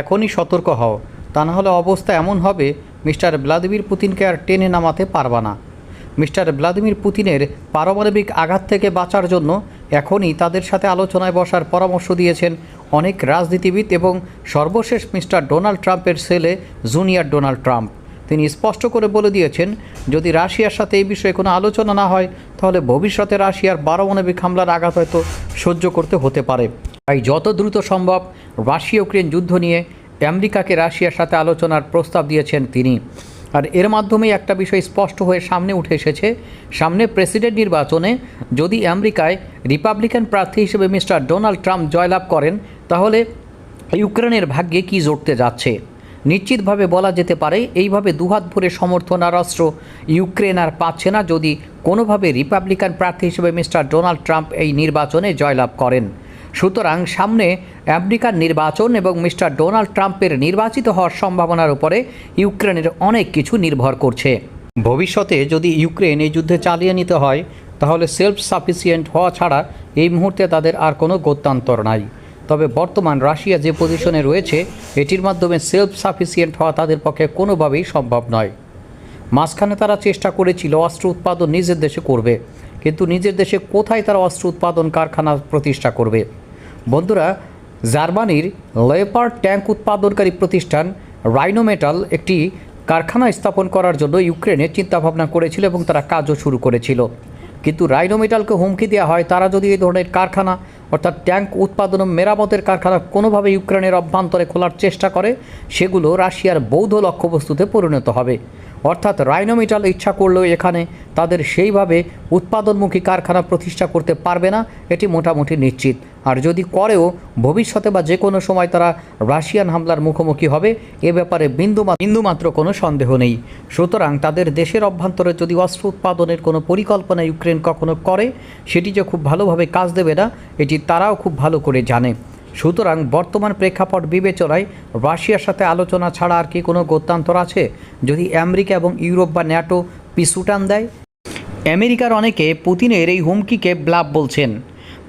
এখনই সতর্ক হও। তা না হলে অবস্থা এমন হবে, মিস্টার ভ্লাদিমির পুতিনকে আর টেনে নামাতে পারবা না। মিস্টার ভ্লাদিমির পুতিনের পারমাণবিক আঘাত থেকে বাঁচার জন্য এখনই তাদের সাথে আলোচনায় বসার পরামর্শ দিয়েছেন অনেক রাজনীতিবিদ এবং সর্বশেষ মিস্টার ডোনাল্ড ট্রাম্পের ছেলে জুনিয়র ডোনাল্ড ট্রাম্প। তিনি স্পষ্ট করে বলে দিয়েছেন, যদি রাশিয়ার সাথে এই বিষয়ে কোনো আলোচনা না হয়, তাহলে ভবিষ্যতে রাশিয়ার পারমাণবিক হামলার আঘাত হয়তো সহ্য করতে হতে পারে। তাই যত দ্রুত সম্ভব রাশিয়া ইউক্রেন যুদ্ধ নিয়ে আমেরিকাকে রাশিয়ার সাথে আলোচনার প্রস্তাব দিয়েছেন তিনি। আর এর মাধ্যমেই একটা বিষয় স্পষ্ট হয়ে সামনে উঠে এসেছে। সামনে প্রেসিডেন্ট নির্বাচনে যদি আমেরিকায় রিপাবলিকান প্রার্থী হিসেবে মিস্টার ডোনাল্ড ট্রাম্প জয়লাভ করেন, তাহলে ইউক্রেনের ভাগ্যে কী জড়তে যাচ্ছে? নিশ্চিতভাবে বলা যেতে পারে, এইভাবে দুহাত ভরে সমর্থন আর অস্ত্র ইউক্রেন আর পাচ্ছে না যদি কোনোভাবে রিপাবলিকান প্রার্থী হিসেবে মিস্টার ডোনাল্ড ট্রাম্প এই নির্বাচনে জয়লাভ করেন। সুতরাং সামনে আমেরিকার নির্বাচন এবং মিস্টার ডোনাল্ড ট্রাম্পের নির্বাচিত হওয়ার সম্ভাবনার উপরে ইউক্রেনের অনেক কিছু নির্ভর করছে। ভবিষ্যতে যদি ইউক্রেন এই যুদ্ধে চালিয়ে নিতে হয়, তাহলে সেলফ সাফিসিয়েন্ট হওয়া ছাড়া এই মুহূর্তে তাদের আর কোনো গত্যান্তর নাই। তবে বর্তমান রাশিয়া যে পজিশনে রয়েছে, এটির মাধ্যমে সেলফ সাফিসিয়েন্ট হওয়া তাদের পক্ষে কোনোভাবেই সম্ভব নয়। মাঝখানে তারা চেষ্টা করেছিল অস্ত্র উৎপাদন নিজের দেশে করবে, কিন্তু নিজের দেশে কোথায় তারা অস্ত্র উৎপাদন কারখানা প্রতিষ্ঠা করবে? বন্ধুরা, জার্মানির লেপার্ড ট্যাঙ্ক উৎপাদনকারী প্রতিষ্ঠান রাইনোমেটাল একটি কারখানা স্থাপন করার জন্য ইউক্রেনে চিন্তাভাবনা করেছিল এবং তারা কাজও শুরু করেছিল। কিন্তু রাইনোমেটালকে হুমকি দেওয়া হয়, তারা যদি এই ধরনের কারখানা, অর্থাৎ ট্যাঙ্ক উৎপাদন ও মেরামতের কারখানা কোনোভাবে ইউক্রেনের অভ্যন্তরে খোলার চেষ্টা করে, সেগুলো রাশিয়ার বৌদ্ধ লক্ষ্যবস্তুতে পরিণত হবে। অর্থাৎ রাইনোমিটাল ইচ্ছা করলেও এখানে তাদের সেইভাবে উৎপাদনমুখী কারখানা প্রতিষ্ঠা করতে পারবে না, এটি মোটামুটি নিশ্চিত। আর যদি করেও, ভবিষ্যতে বা যে কোনো সময় তারা রাশিয়ান হামলার মুখোমুখি হবে, এ ব্যাপারে বিন্দু বিন্দুমাত্র কোনো সন্দেহ নেই। সুতরাং তাদের দেশের অভ্যন্তরে যদি অস্ত্র উৎপাদনের কোনো পরিকল্পনা ইউক্রেন কখনো করে, সেটি যে খুব ভালোভাবে কাজ দেবে না, এটি তারাও খুব ভালো করে জানে। সুতরাং বর্তমান প্রেক্ষাপট বিবেচনায় রাশিয়ার সাথে আলোচনা ছাড়া আর কি কোনো গত্যান্তর আছে? যদি আমেরিকা এবং ইউরোপ বা ন্যাটো পিছুটান দেয়? আমেরিকার অনেকে পুতিনের এই হুমকিকে ব্লাব বলছেন।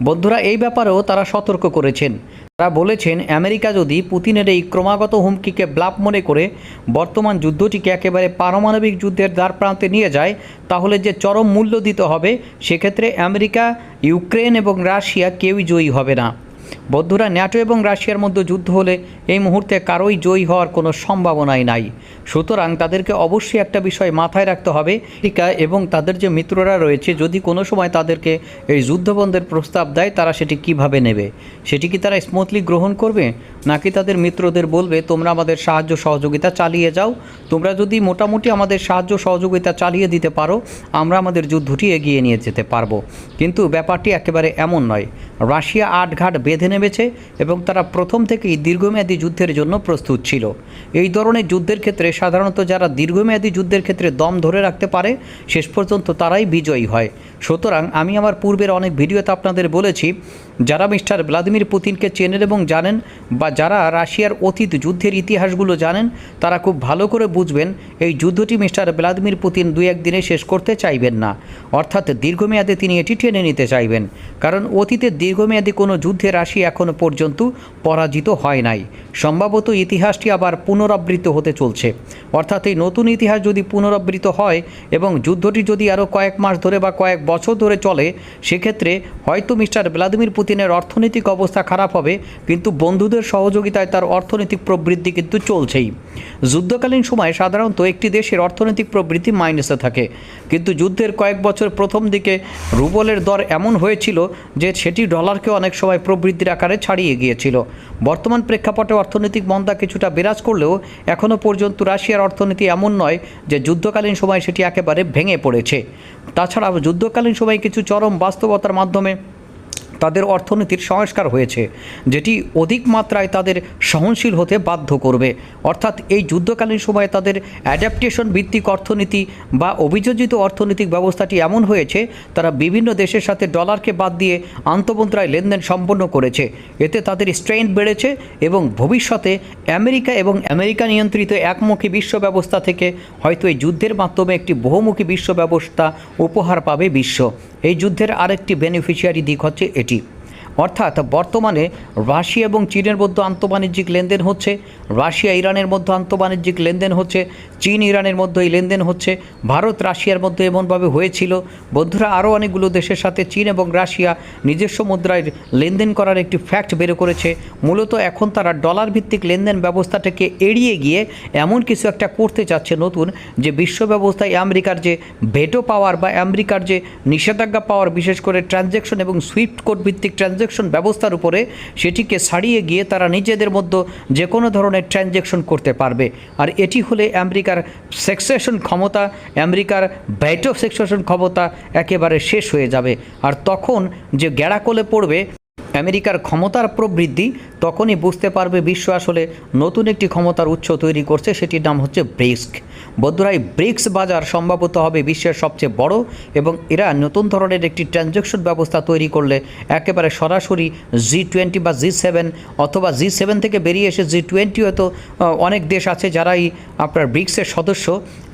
বন্ধুরা, এই ব্যাপারেও তারা সতর্ক করেছেন। তারা বলেছেন, আমেরিকা যদি পুতিনের এই ক্রমাগত হুমকিকে ব্লাপ মনে করে বর্তমান যুদ্ধটিকে একেবারে পারমাণবিক যুদ্ধের দ্বার প্রান্তে নিয়ে যায়, তাহলে যে চরম মূল্য দিতে হবে, সেক্ষেত্রে আমেরিকা, ইউক্রেন এবং রাশিয়া কেউই জয়ী হবে না। বন্ধুরা ন্যাটো এবং রাশিয়ার মধ্যে যুদ্ধ হলে এই মুহূর্তে কারোই জয়ী হওয়ার কোনো সম্ভাবনাই নাই। সুতরাং তাদেরকে অবশ্যই একটা বিষয় মাথায় রাখতে হবে টিকা এবং তাদের যে মিত্ররা রয়েছে, যদি কোনো সময় তাদেরকে এই যুদ্ধবন্ধের প্রস্তাব দেয়, তারা সেটি কীভাবে নেবে? সেটি কি তারা স্মুথলি গ্রহণ করবে? নাকি তাদের মিত্রদের বলবে, তোমরা আমাদের সাহায্য সহযোগিতা চালিয়ে যাও। তোমরা যদি মোটামুটি আমাদের সাহায্য সহযোগিতা চালিয়ে দিতে পারো, আমরা আমাদের যুদ্ধটি এগিয়ে নিয়ে যেতে পারব। কিন্তু ব্যাপারটি একেবারে এমন নয়। রাশিয়া আটঘাট বেঁধে নেমেছে এবং তারা প্রথম থেকেই দীর্ঘমেয়াদী যুদ্ধের জন্য প্রস্তুত ছিল। এই ধরনের যুদ্ধের ক্ষেত্রে সাধারণত যারা দীর্ঘমেয়াদী যুদ্ধের ক্ষেত্রে দম ধরে রাখতে পারে, শেষ পর্যন্ত তারাই বিজয়ী হয়। সুতরাং আমি আমার পূর্বের অনেক ভিডিওতে আপনাদের বলেছি, যারা মিস্টার ভ্লাদিমির পুতিনকে চেনেন এবং জানেন বা যারা রাশিয়ার অতীত যুদ্ধের ইতিহাসগুলো জানেন, তারা খুব ভালো করে বুঝবেন এই যুদ্ধটি মিস্টার ভ্লাদিমির পুতিন দুই একদিনে শেষ করতে চাইবেন না। অর্থাৎ দীর্ঘমেয়াদে তিনি এটি টেনে নিতে চাইবেন, কারণ অতীতে দীর্ঘমেয়াদী কোনো যুদ্ধে রাশিয়া এখনও পর্যন্ত পরাজিত হয় নাই। সম্ভবত ইতিহাসটি আবার পুনরাবৃত্ত হতে চলছে। অর্থাৎ এই নতুন ইতিহাস যদি পুনরাবৃত্ত হয় এবং যুদ্ধটি যদি আরও কয়েক মাস ধরে বা কয়েক বছর ধরে চলে, সেক্ষেত্রে হয়তো মিস্টার ভ্লাদিমির পুতিনের অর্থনৈতিক অবস্থা খারাপ হবে, কিন্তু বন্ধুদের সহযোগিতায় তার অর্থনৈতিক প্রবৃদ্ধি কিন্তু চলছেই। যুদ্ধকালীন সময় সাধারণত একটি দেশের অর্থনৈতিক প্রবৃদ্ধি মাইনাসে থাকে। কিন্তু যুদ্ধের কয়েক বছর প্রথম দিকে রুবলের দর এমন হয়েছিল যে সেটি ডলারকে অনেক সময় প্রবৃদ্ধির আকারে ছাড়িয়ে গিয়েছিল। বর্তমান প্রেক্ষাপটে অর্থনৈতিক মন্দা কিছুটা বিরাজ করলেও এখনও পর্যন্ত রাশিয়ার অর্থনীতি এমন নয় যে যুদ্ধকালীন সময় সেটি একেবারে ভেঙে পড়েছে। তাছাড়া যুদ্ধকালীন সময় কিছু চরম বাস্তবতার মাধ্যমে তাদের অর্থনীতির সংস্কার হয়েছে, যেটি অধিক মাত্রায় তাদের সহনশীল হতে বাধ্য করবে। অর্থাৎ এই যুদ্ধকালীন সময়ে তাদের অ্যাডাপ্টেশন ভিত্তিক অর্থনীতি বা অভিযোজিত অর্থনৈতিক ব্যবস্থাটি এমন হয়েছে, তারা বিভিন্ন দেশের সাথে ডলারকে বাদ দিয়ে আন্তঃমন্ত্রায় লেনদেন সম্পন্ন করেছে। এতে তাদের স্ট্রেন বেড়েছে এবং ভবিষ্যতে আমেরিকা এবং আমেরিকা নিয়ন্ত্রিত একমুখী বিশ্ব ব্যবস্থা থেকে হয়তো এই যুদ্ধের মাধ্যমে একটি বহুমুখী বিশ্ব ব্যবস্থা উপহার পাবে বিশ্ব। এই যুদ্ধের আরেকটি বেনিফিশিয়ারি দিক হচ্ছে এটি। অর্থাৎ বর্তমানে রাশিয়া এবং চীনের মধ্যে আন্তঃবাণিজ্যিক লেনদেন হচ্ছে, রাশিয়া, ইরানের মধ্যে আন্তঃবাণিজ্যিক লেনদেন হচ্ছে, চীন, ইরানের মধ্যে এই লেনদেন হচ্ছে, ভারত, রাশিয়ার মধ্যে এমনভাবে হয়েছিল। বন্ধুরা, আরও অনেকগুলো দেশের সাথে চীন এবং রাশিয়া নিজস্ব মুদ্রায় লেনদেন করার একটি ফ্যাক্ট বের করেছে। মূলত এখন তারা ডলার ভিত্তিক লেনদেন ব্যবস্থাটাকে এড়িয়ে গিয়ে এমন কিছু একটা করতে চাচ্ছে নতুন, যে বিশ্ব ব্যবস্থায় আমেরিকার যে ভেটো পাওয়ার বা আমেরিকার যে নিষেধাজ্ঞা পাওয়ার বিশেষ করে ট্রানজ্যাকশন এবং সুইফট কোড ভিত্তিক ট্রানজ্যাকশন ব্যবস্থার উপরে সেটিকে ছাড়িয়ে গিয়ে তারা নিজেদের মধ্যে যে কোনো ধরনের ট্রানজ্যাকশন করতে পারবে। আর এটি হলে আমেরিকার সেক্সেশন ক্ষমতা, আমেরিকার ভেটো সেক্সেশন ক্ষমতা একেবারে শেষ হয়ে যাবে। আর তখন যে গ্যাড়াকলে পড়বে, আমেরিকার ক্ষমতার প্রবৃদ্ধি, তখনই বুঝতে পারবে বিশ্ব আসলে নতুন একটি ক্ষমতার উৎস তৈরি করছে, সেটির নাম হচ্ছে ব্রিক্স বন্ধুরা এই ব্রিক্স বাজার সম্ভবত হবে বিশ্বের সবচেয়ে বড় এবং এরা নতুন ধরনের একটি ট্রানজ্যাকশন ব্যবস্থা তৈরি করলে একেবারে সরাসরি জি টোয়েন্টি বা জি সেভেন অথবা জি সেভেন থেকে বেরিয়ে এসে জি টোয়েন্টি হয়তো অনেক দেশ আছে যারাই আপনার ব্রিক্সের সদস্য।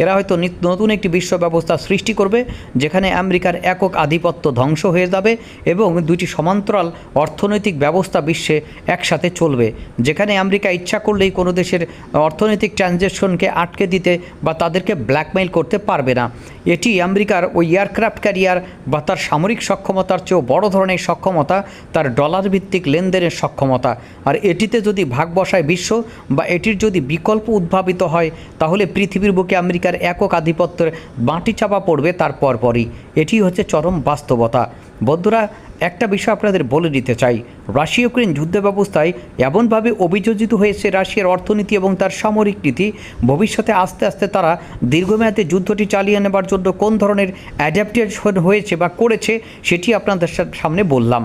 এরা হয়তো নতুন একটি বিশ্ব ব্যবস্থা সৃষ্টি করবে যেখানে আমেরিকার একক আধিপত্য ধ্বংস হয়ে যাবে এবং দুটি সমান্তরাল অর্থনৈতিক ব্যবস্থা বিশ্বে একসাথে চলবে। যেখানে আমেরিকা ইচ্ছা করলেই কোনো দেশের অর্থনৈতিক ট্রানজ্যাকশনকে আটকে দিতে বা তাদেরকে ব্ল্যাকমেইল করতে পারবে না। এটি আমেরিকার ওই এয়ারক্রাফট ক্যারিয়ার বা তার সামরিক সক্ষমতার চেয়েও বড় ধরনের সক্ষমতা, তার ডলার ভিত্তিক লেনদেনের সক্ষমতা। আর এটিতে যদি ভাগ বসায় বিশ্ব বা এটির যদি বিকল্প উদ্ভাবিত হয়, তাহলে পৃথিবীর বুকে আমেরিকার একক আধিপত্যের মাটি চাপা পড়বে তার পরপরই। এটি হচ্ছে চরম বাস্তবতা। বন্ধুরা, একটা বিষয় আপনাদের বলে দিতে চাই। রাশিয়া ইউক্রেন যুদ্ধ ব্যবস্থায় এমনভাবে অভিযোজিত হয়েছে রাশিয়ার অর্থনীতি এবং তার সামরিক নীতি। ভবিষ্যতে আস্তে আস্তে তারা দীর্ঘমেয়াদে যুদ্ধটি চালিয়ে নেবার জন্য কোন ধরনের অ্যাডাপ্টেশন হয়েছে বা করেছে, সেটি আপনাদের সামনে বললাম।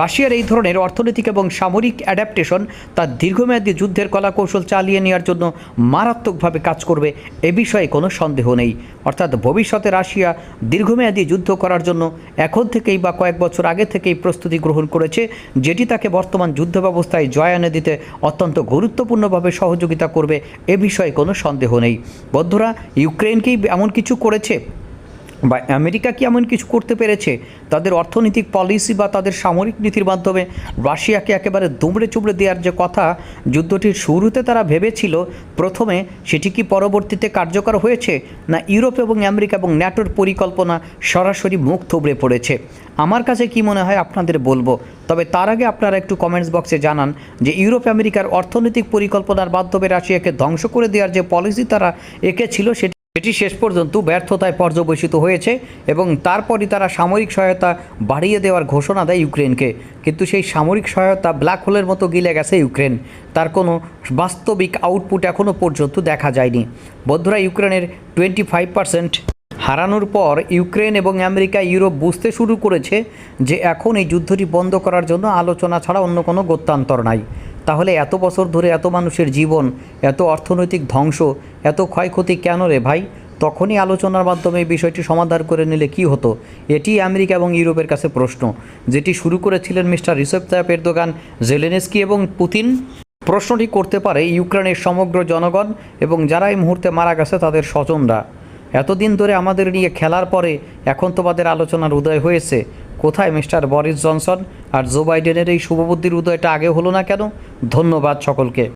রাশিয়ার এই ধরনের অর্থনৈতিক এবং সামরিক অ্যাডাপ্টেশন তার দীর্ঘমেয়াদী যুদ্ধের কলাকৌশল চালিয়ে নেওয়ার জন্য মারাত্মকভাবে কাজ করবে, এ বিষয়ে কোনো সন্দেহ নেই। অর্থাৎ ভবিষ্যতে রাশিয়া দীর্ঘমেয়াদী যুদ্ধ করার জন্য এখন থেকেই বা কয়েক বছর আগে থেকেই প্রস্তুতি গ্রহণ করেছে, যেটি তাকে বর্তমান যুদ্ধ ব্যবস্থায় জয় এনে দিতে অত্যন্ত গুরুত্বপূর্ণভাবে সহযোগিতা করবে, এ বিষয়ে কোনো সন্দেহ নেই। বন্ধুরা ইউক্রেনকেই এমন কিছু করেছে? বা আমেরিকা কি এমন কিছু করতে পেরেছে? তাদের অর্থনৈতিক পলিসি বা তাদের সামরিক নীতির মাধ্যমে রাশিয়াকে একেবারে দুমড়ে চুমড়ে দেওয়ার যে কথা যুদ্ধটির শুরুতে তারা ভেবেছিল, প্রথমে সেটি কি পরবর্তীতে কার্যকর হয়েছে না ইউরোপ এবং আমেরিকা এবং ন্যাটোর পরিকল্পনা সরাসরি মুখ থুবড়ে পড়েছে? আমার কাছে কি মনে হয় আপনাদের বলব। তবে তার আগে আপনারা একটু কমেন্টস বক্সে জানান যে ইউরোপ, আমেরিকার অর্থনৈতিক পরিকল্পনার মাধ্যমে রাশিয়াকে ধ্বংস করে দেওয়ার যে পলিসি তারা এঁকেছিল সেটি এটি শেষ পর্যন্ত ব্যর্থতায় পর্যবেসিত হয়েছে এবং তারপরই তারা সামরিক সহায়তা বাড়িয়ে দেওয়ার ঘোষণা দেয় ইউক্রেনকে। কিন্তু সেই সামরিক সহায়তা ব্ল্যাক হোলের মতো গিলে গেছে ইউক্রেন। তার কোনো বাস্তবিক আউটপুট এখনও পর্যন্ত দেখা যায়নি। বন্ধুরা, ইউক্রেনের টোয়েন্টি ফাইভ পার্সেন্ট হারানোর পর ইউক্রেন এবং আমেরিকা ইউরোপ বুঝতে শুরু করেছে যে এখন এই যুদ্ধটি বন্ধ করার জন্য আলোচনা ছাড়া অন্য কোনো গত্যান্তর নাই। তাহলে এত বছর ধরে এত মানুষের জীবন, এত অর্থনৈতিক ধ্বংস, এত ক্ষয়ক্ষতি কেন রে ভাই? তখনই আলোচনার মাধ্যমে এই বিষয়টি সমাধান করে নিলে কি হতো? এটি আমেরিকা এবং ইউরোপের কাছে প্রশ্ন, যেটি শুরু করেছিলেন mister Recep Tayyip Erdogan, Zelensky এবং পুতিন। প্রশ্নটি করতে পারে ইউক্রেনের সমগ্র জনগণ এবং যারা এই মুহূর্তে মারা গেছে তাদের স্বজনরা। এতদিন ধরে আমাদের নিয়ে খেলার পরে এখন তোমাদের আলোচনার উদয় হয়েছে। কোথায় মিস্টার বরিস জনসন? আর জো বাইডেনের এই শুভবুদ্ধির উদয়টা আগে হলো না কেন? ধন্যবাদ সকলকে।